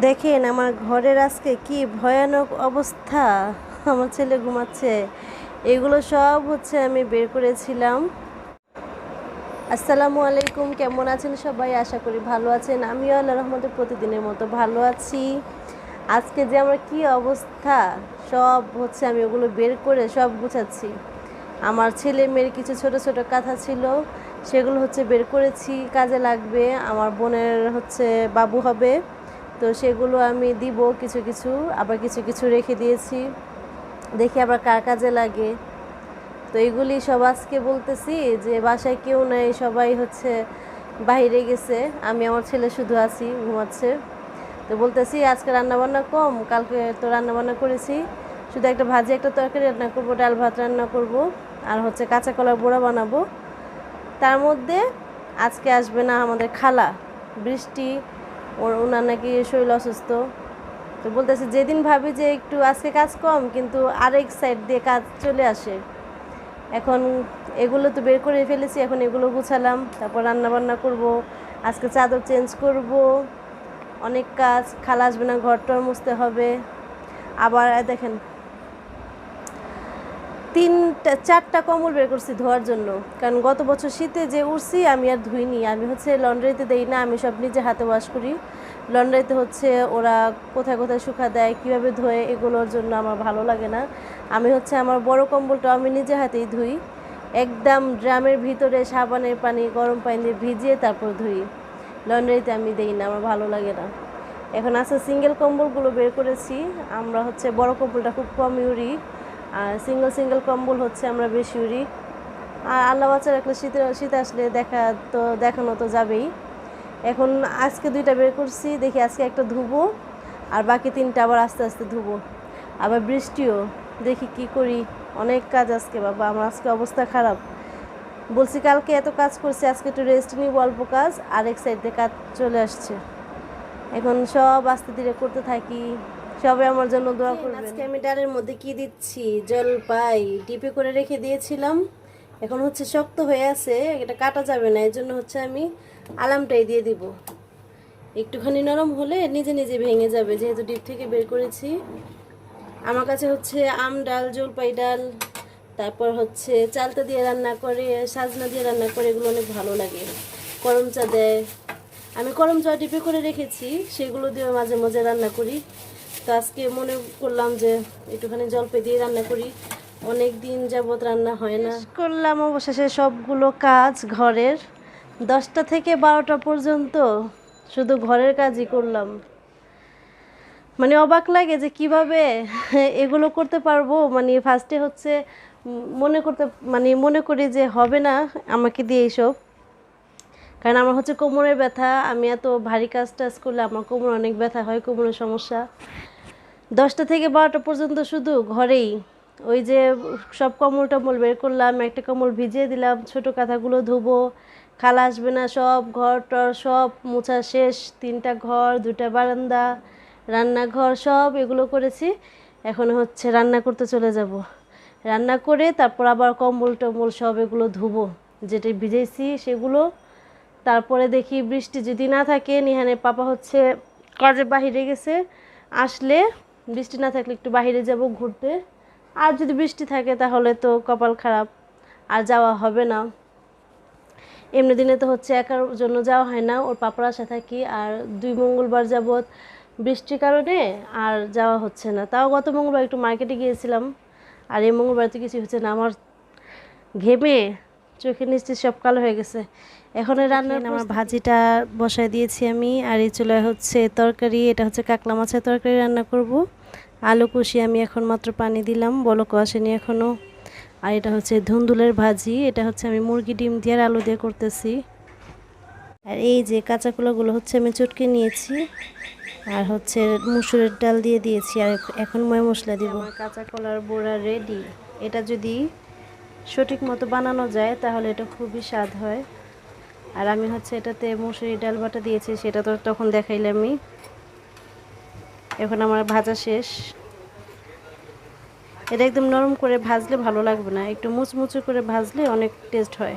দেখেন আমার ঘরের আজকে কি ভয়ানক অবস্থা। আমার ছেলে ঘুমাচ্ছে। এগুলো সব হচ্ছে আমি বের করেছিলাম। আসসালামু আলাইকুম, কেমন আছেন সবাই? আশা করি ভালো আছেন। আমিও আল্লাহ রহমতের প্রতিদিনের মতো ভালো আছি। আজকে যে আমার কি অবস্থা, সব হচ্ছে আমি ওগুলো বের করে সব গুছাচ্ছি। আমার ছেলে মেয়ের কিছু ছোট ছোট কাঁথা ছিল, সেগুলো হচ্ছে বের করেছি। কাজে লাগবে, আমার বোনের হচ্ছে বাবু হবে। তো সেগুলো আমি দিব, কিছু কিছু, আবার কিছু কিছু রেখে দিয়েছি। দেখি আবার কার কাজে লাগে। তো এগুলি সব আজকে বলতেছি যে বাসায় কেউ নাই, সবাই হচ্ছে বাইরে গেছে। আমি, আমার ছেলে শুধু আছি, ঘুমাচ্ছে। তো বলতেছি আজকে রান্না বান্না কম, কালকে তো রান্নাবান্না করেছি। শুধু একটা ভাজি, একটা তরকারি রান্না করব, ডাল ভাত রান্না করব, আর হচ্ছে কাঁচা কলার বড়া বানাবো। তার মধ্যে আজকে আসবে না আমাদের খালা। বৃষ্টি ওর, ওনার নাকি শরীর অসুস্থ। তো বলতেছে, যেদিন ভাবি যে একটু আজকে কাজ কম, কিন্তু আরেক সাইড দিয়ে কাজ চলে আসে। এখন এগুলো তো বের করে ফেলেছি, এখন এগুলো গুছালাম, তারপর রান্না বান্না করব, আজকে চাদর চেঞ্জ করব, অনেক কাজ, খালা আসবে না ঘর টর মুছতে হবে। আবার, দেখেন তিনটা, চারটা কম্বল বের করছি ধোয়ার জন্য। কারণ গত বছর শীতে যে উড়ছি, আমি আর ধুইনি। আমি হচ্ছে লন্ড্রিতে দেই না, আমি সব নিজে হাতে ওয়াশ করি। লন্ড্রিতে হচ্ছে ওরা কোথায় কোথায় শুকা দেয়, কীভাবে ধোয়ে, এগুলোর জন্য আমার ভালো লাগে না। আমি হচ্ছে আমার বড় কম্বলটা আমি নিজে হাতেই ধুই। একদম ড্রামের ভিতরে সাবানের পানি, গরম পানি দিয়ে ভিজিয়ে তারপর ধুই। লন্ড্রিতে আমি দেই না, আমার ভালো লাগে না। এখন আছে সিঙ্গেল কম্বলগুলো বের করেছি। আমরা হচ্ছে বড় কম্বলটা খুব কম ইউরি আর সিঙ্গেল সিঙ্গেল কম্বল হচ্ছে আমরা বেশি উড়ি আর আল্লাহ বাচ্চা রাখলে শীতে, শীত আসলে দেখা তো দেখানো তো যাবেই। এখন আজকে দুইটা বের করছি, দেখি আজকে একটা ধুবো, আর বাকি তিনটা আবার আস্তে আস্তে ধুবো। আবার বৃষ্টিও, দেখি কি করি, অনেক কাজ আজকে, বাবা, আমার আজকে অবস্থা খারাপ। বলছি কালকে এত কাজ করছি, আজকে একটু রেস্ট নিব, অল্প কাজ আরেক সাইড কাজ চলে আসছে। এখন সব আস্তে ধীরে করতে থাকি। সবাই আমার জন্য দোয়া করবেন। আজকে আমি ডালের মধ্যে কি দিচ্ছি? জলপাই ডিপে করে রেখে দিয়েছিলাম। এখন হচ্ছে শক্ত হয়ে আছে। এটা কাটা যাবে না। এর জন্য হচ্ছে আমি আলামটাই দিয়ে দিব। একটুখানি নরম হলে নিজে নিজে ভেঙে যাবে। যেহেতু ডিপ থেকে বের করেছি। আমার কাছে হচ্ছে আম ডাল জলপাই ডাল তারপর হচ্ছে চালতা দিয়ে রান্না করে সাজনা দিয়ে রান্না করে এগুলো অনেক ভালো লাগে। করম চা দেয়। আমি করম চা ডিপে করে রেখেছি। সেগুলো দিয়ে মাঝে মাঝে রান্না করি। তো আজকে মনে করলাম যে একটুখানি জলপাই দিয়ে রান্না করি। অনেক দিন যাবত রান্না হয় না। করলাম অবশেষে সবগুলো কাজ ঘরের। দশটা থেকে বারোটা পর্যন্ত শুধু ঘরের কাজই করলাম। মানে অবাক লাগে যে কীভাবে এগুলো করতে পারব। মানে ফার্স্টে হচ্ছে মনে করতে মানে মনে করি যে হবে না আমাকে দিয়ে এইসব। কারণ আমার হচ্ছে কোমরের ব্যথা। আমি এত ভারী কাজ টাজ করলে আমার কোমর অনেক ব্যথা হয়, কোমরের সমস্যা। দশটা থেকে বারোটা পর্যন্ত শুধু ঘরেই। ওই যে সব কম্বল টম্বল বের করলাম, একটা কম্বল ভিজিয়ে দিলাম, ছোট কাঁথাগুলো ধুবো, খালা আসবে না, সব ঘর টর সব মোছা শেষ, তিনটা ঘর, দুটা বারান্দা, রান্নাঘর সব এগুলো করেছি। এখন হচ্ছে রান্না করতে চলে যাব। রান্না করে তারপর আবার কম্বল টম্বল সব এগুলো ধুবো, যেটা ভিজেছি সেগুলো। তারপরে দেখি বৃষ্টি যদি না থাকে, নিহানের পাপা হচ্ছে কাজে বাহিরে গেছে, আসলে বৃষ্টি না থাকলে একটু বাইরে যাব ঘুরতে। আর যদি বৃষ্টি থাকে তাহলে তো কপাল খারাপ, আর যাওয়া হবে না। এমনি দিনে তো হচ্ছে একার জন্য যাওয়া হয় না, ওর পাপার আশা থাকি, আর দুই মঙ্গলবার যাবৎ বৃষ্টির কারণে আর যাওয়া হচ্ছে না। তাও গত মঙ্গলবার একটু মার্কেটে গিয়েছিলাম, আর এই মঙ্গলবার তো কিছু হচ্ছে না। আমার ঘেমে চোখের নিচে সব কালো হয়ে গেছে। এখন রান্নার আমার ভাজিটা বসায় দিয়েছি আমি আর এই চলে হচ্ছে তরকারি এটা হচ্ছে কাকলা মাছের তরকারি রান্না করব। আলু কষি আমি এখন মাত্র পানি দিলাম বলকও আসেনি এখনও আর এটা হচ্ছে ধুন্দুলের ভাজি এটা হচ্ছে আমি মুরগি ডিম দিয়ে আর আলু দিয়ে করতেছি। আর এই যে কাঁচা কলাগুলো হচ্ছে আমি চটকে নিয়েছি আর হচ্ছে মুসুরের ডাল দিয়ে দিয়েছি আর এখন ময় মশলা দিব। কাঁচা কলার বোড়া রেডি এটা যদি সঠিক মতো বানানো যায়, তাহলে এটা খুবই স্বাদ হয়। আর আমি হচ্ছে এটাতে মুসুরি ডাল বাটা দিয়েছি, সেটা তো তখন দেখাইলামই। এখন আমার ভাজা শেষ। এটা একদম নরম করে ভাজলে ভালো লাগবে না। একটু মুচমুচু করে ভাজলে অনেক টেস্ট হয়।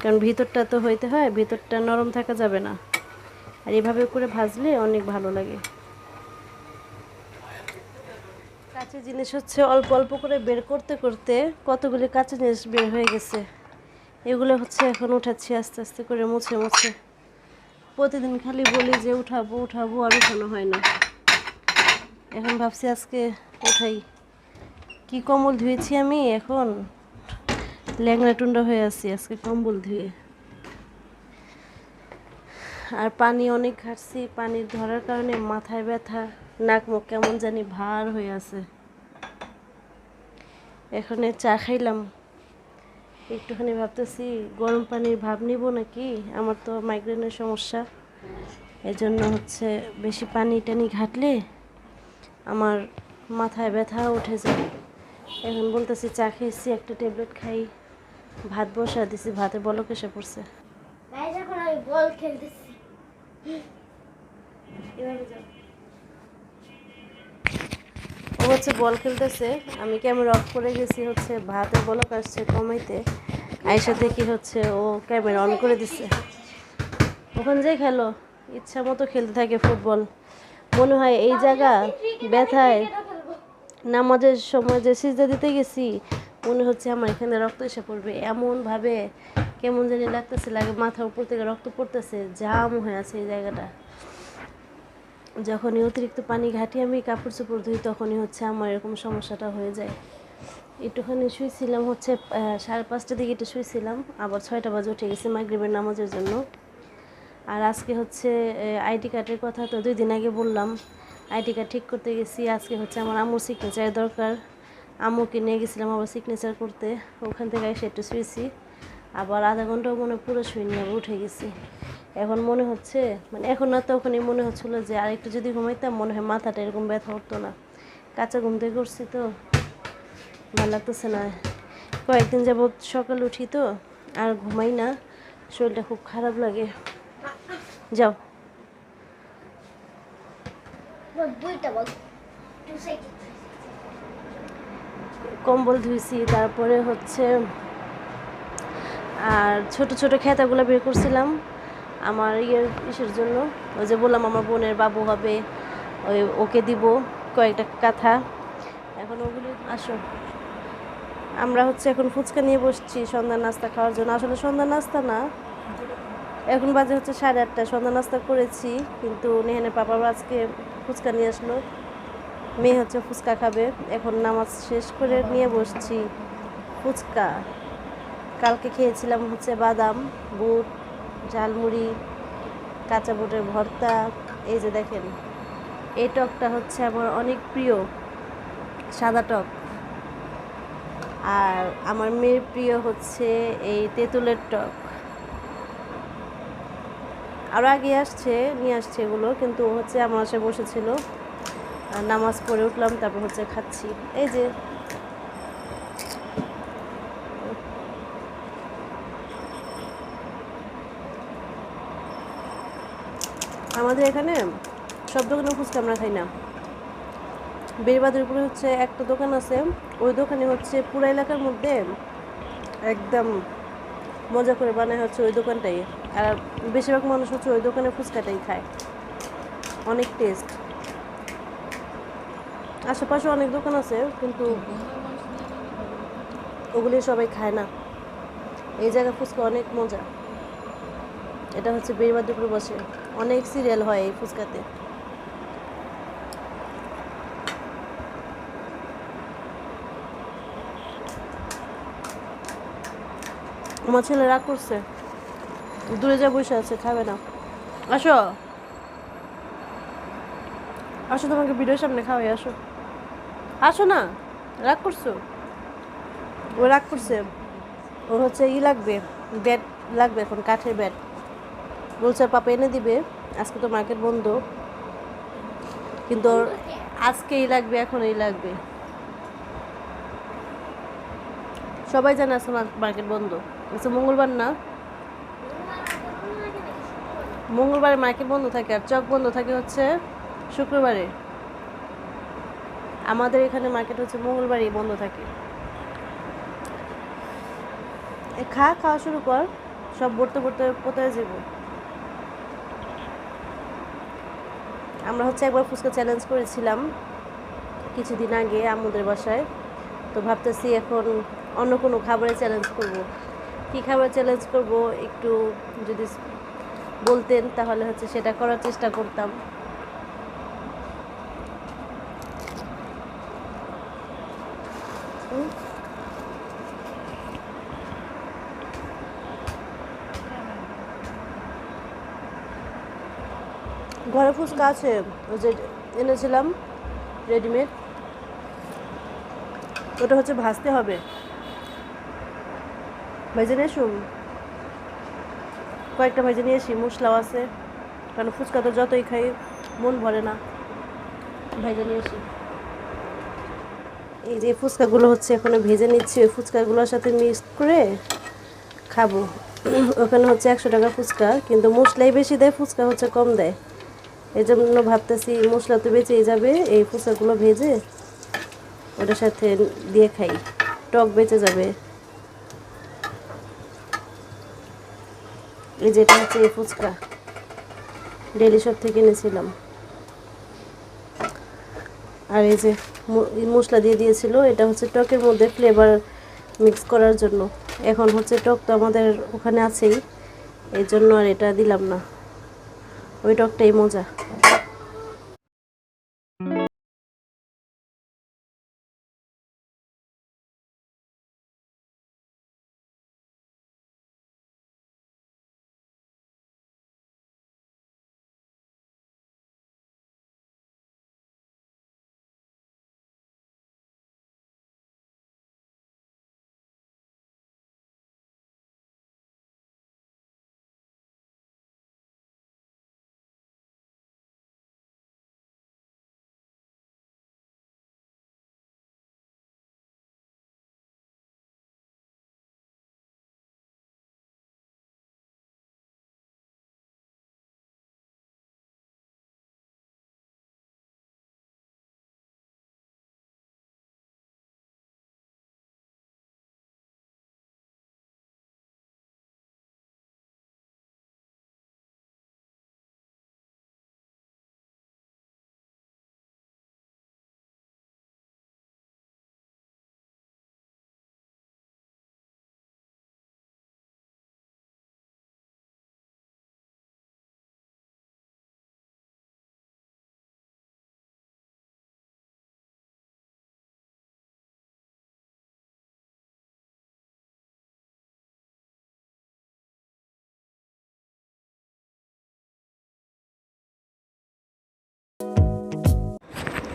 কারণ ভিতরটা তো হইতে হয়, ভিতরটা নরম থাকা যাবে না। আর এভাবে করে ভাজলে অনেক ভালো লাগে। কাঁচা জিনিস হচ্ছে অল্প অল্প করে বের করতে করতে কতগুলি কাঁচা জিনিস বের হয়ে গেছে। এগুলো হচ্ছে এখন উঠাচ্ছি আস্তে আস্তে করে মুছে মুছে। প্রতিদিন খালি বলি যে উঠাবো উঠাবো, আর উঠানো হয় না। এখন ভাবছি আজকে উঠাই। কি কম্বল ধুয়েছি আমি? এখন ল্যাংড়া টুন্ডা হয়ে আছি, আজকে কম্বল ধুয়ে। আর পানি অনেক ঘাটছি, পানি ধরার কারণে মাথায় ব্যথা, নাক মুখ কেমন জানি ভার হয়ে আছে। এখানে চা খাইলাম। একটুখানি ভাবতেছি গরম পানির ভাব নিব নাকি? আমার তো মাইগ্রেনের সমস্যা। এজন্য হচ্ছে বেশি পানি টানি ঘাটলে আমার মাথায় ব্যথা উঠে যায়। এখন বলতেছি চা খেয়েছি, একটা ট্যাবলেট খাই। ভাত বসা দিছি, ভাতে বলক এসে পড়ছে। বল এভাবে যাও। হচ্ছে বল খেলতেছে, আমি ক্যামেরা অফ করে গেছি হচ্ছে ভাতের বলক আসছে কমাইতে আইসা দেখি হচ্ছে ও ক্যামেরা অন করে দিছে। ওখানে যাই খেলো, ইচ্ছা মতো খেলতে থাকে ফুটবল মনে হয় এই জায়গা ব্যথায় নামাজের সময় যে সিজদা দিতে গেছি, মনে হচ্ছে আমার এখানে রক্ত এসে পড়বে। এমনভাবে কেমন জানি লাগতেছে, লাগে মাথার উপর থেকে রক্ত পড়তেছে, জাম হয়ে আছে এই জায়গাটা। যখনই অতিরিক্ত পানি ঘাটি আমি কাপড় চোপড় ধুই, তখনই হচ্ছে আমার এরকম সমস্যাটা হয়ে যায়। একটুখানি শুয়েছিলাম হচ্ছে সাড়ে পাঁচটার দিকে একটু শুয়েছিলাম আবার ছয়টা বাজে উঠে গেছি মাগরিবের নামাজের জন্য। আর আজকে হচ্ছে আইডি কার্ডের কথা তো দুই দিন আগে বললাম, আইডি কার্ড ঠিক করতে গেছি, আজকে হচ্ছে আমার আম্মুর সিগনেচার দরকার। আম্মুকে নিয়ে গেছিলাম আবার সিগনেচার করতে, ওখান থেকে এসে একটু শুয়েছি, আবার আধা ঘন্টাও মনে পুরো শুয়ে নিয়ে উঠে গেছি। এখন মনে হচ্ছে মানে এখন না তখনই মনে হচ্ছিল যে আরেকটু যদি ঘুমাইতাম মনে হয় মাথাটা এরকম ব্যথা উঠতো না। কাঁচা ঘুম থেকে করছি তো ভালো লাগতেছে না। কয়েকদিন যাবৎ সকাল উঠি তো আর ঘুমাই না শরীরটা খুব খারাপ লাগে। যাও। কম্বল ধুইছি তারপরে হচ্ছে আর ছোট ছোট খেতাগুলো বের করছিলাম। আমার ইয়ের ইসের জন্য। ওই যে বললাম আমার বোনের বাবু হবে, ওই ওকে দিব কয়েকটা কাঁথা। এখন ওগুলি আসো। আমরা হচ্ছে এখন ফুচকা নিয়ে বসছি সন্ধ্যা নাস্তা খাওয়ার জন্য। আসলে সন্ধ্যা নাস্তা না, এখন বাজে হচ্ছে সাড়ে আটটা। সন্ধ্যা নাস্তা করেছি, কিন্তু নেহানের পাপার আজকে ফুচকা নিয়ে আসলো। মেয়ে হচ্ছে ফুচকা খাবে। এখন নামাজ শেষ করে নিয়ে বসছি ফুচকা। কালকে খেয়েছিলাম হচ্ছে বাদাম, বুট ঝালমুড়ি, কাঁচা বুটের ভর্তা, এই যে দেখেন, এই টকটা হচ্ছে আমার অনেক প্রিয় সাদা টক। আর আমার মেয়ের প্রিয় হচ্ছে এই তেঁতুলের টক। আরও আগে আসছে, নিয়ে আসছে এগুলো, কিন্তু হচ্ছে আমার সাথে বসেছিল। নামাজ পড়ে উঠলাম, তারপর হচ্ছে খাচ্ছি। এই যে আমাদের এখানে সব দোকানে ফুচকা আমরা খাই না। বেরবাদের উপরে হচ্ছে একটা দোকান আছে, ওই দোকানে হচ্ছে পুরো এলাকার মধ্যে একদম মজা করে বানায় হচ্ছে ওই দোকানটাই। আর বেশিরভাগ মানুষ হচ্ছে ওই দোকানে ফুচকাটাই খায়। অনেক টেস্ট আশেপাশে অনেক দোকান আছে, কিন্তু ওগুলি সবাই খায় না। এই জায়গা ফুচকা অনেক মজা। এটা হচ্ছে বেরবার দুপুরে বসে। অনেক সিরিয়াল হয় এই ফুচকাতে। আমার ছেলে রাগ করছে। দূরে যা বসে আছে, খাবে না। আসো। আসো তোমাকে ভিডিওর সামনে খাওয়াই, আসো। আসো না, রাগ করছ? ও রাগ করছে। ওর হচ্ছে ই লাগবে, ব্যাট লাগবে এখন, কাঠের ব্যাট। বলছে, পাপা এনে দিবে, আজকে তো মার্কেট বন্ধ। কিন্তু আজকেই লাগবে, এখনই লাগবে। সবাই জানে আজকে মার্কেট বন্ধ। আজকে মঙ্গলবার না। মঙ্গলবারে মার্কেট বন্ধ থাকে আর চক বন্ধ থাকে হচ্ছে শুক্রবারে। আমাদের এখানে মার্কেট হচ্ছে মঙ্গলবারই বন্ধ থাকে। খা, খাওয়া শুরু কর, সব পড়তে পড়তে কোথায় যাব? আমরা হচ্ছে একবার ফুচকা চ্যালেঞ্জ করেছিলাম কিছুদিন আগে আমাদের বাসায়। তো ভাবতেছি এখন অন্য কোনো খাবারে চ্যালেঞ্জ করব। কী খাবার চ্যালেঞ্জ করব একটু যদি বলতেন তাহলে হচ্ছে সেটা করার চেষ্টা করতাম। ঘরে ফুচকা আছে, ওই যে এনেছিলাম রেডিমেড ওটা হচ্ছে ভাজতে হবে। ভেজে নিয়ে শুন কয়েকটা ভেজে নিয়ে আসি মশলাও আছে। কারণ ফুচকা তো যতই খাই, মন ভরে না। ভেজে নিয়ে এই যে ফুচকাগুলো হচ্ছে, এখন ভেজে নিচ্ছি। ওই ফুচকাগুলোর সাথে মিক্স করে খাব। ওখানে হচ্ছে একশো টাকা ফুচকা, কিন্তু মশলাই বেশি দেয়, ফুচকা হচ্ছে কম দেয়। এই জন্য ভাবতেছি মশলা তো বেঁচেই যাবে, এই ফুচকাগুলো ভেজে ওটার সাথে দিয়ে খাই। টক বেঁচে যাবে। এই যেটা হচ্ছে এই ফুচকা। ডেলি শপ থেকে এনেছিলাম। আর এই যে মশলা দিয়ে দিয়েছিল, এটা হচ্ছে টকের মধ্যে ফ্লেভার মিক্স করার জন্য। এখন হচ্ছে টক তো আমাদের ওখানে আছেই এই জন্য আর এটা দিলাম না। ওই টকটাই মজা।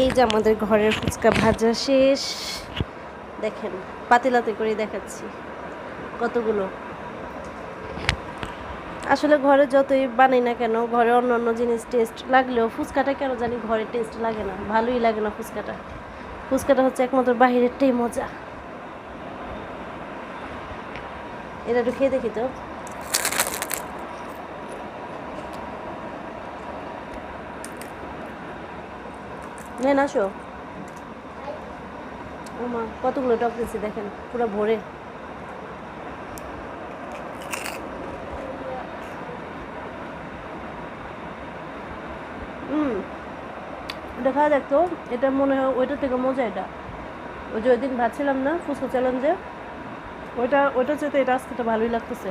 এই যে আমাদের ঘরের ফুচকা ভাজা শেষ। দেখেন, পাতিলাতে করে দেখাচ্ছি কতগুলো। আসলে ঘরে যতই বানাই না কেন, ঘরে অন্য অন্য জিনিস টেস্ট লাগলেও ফুচকাটা কেন জানি ঘরে টেস্ট লাগে না, ভালোই লাগে না ফুচকাটা। ফুচকাটা হচ্ছে একমাত্র বাহিরেরটাই মজা। এটা একটু খেয়ে দেখি তো। নেন, আসো। ও মা, কতগুলো টক দিচ্ছি দেখেন, পুরো ভরে। এটা খাওয়া দেখতো এটা মনে হয় ওইটার থেকে মজা এটা। ওই যে ওই দিন ভাবছিলাম না ফুসকো চ্যালেঞ্জে ওইটা, ওইটার চেয়ে এটা আজকে তো ভালোই লাগতেছে।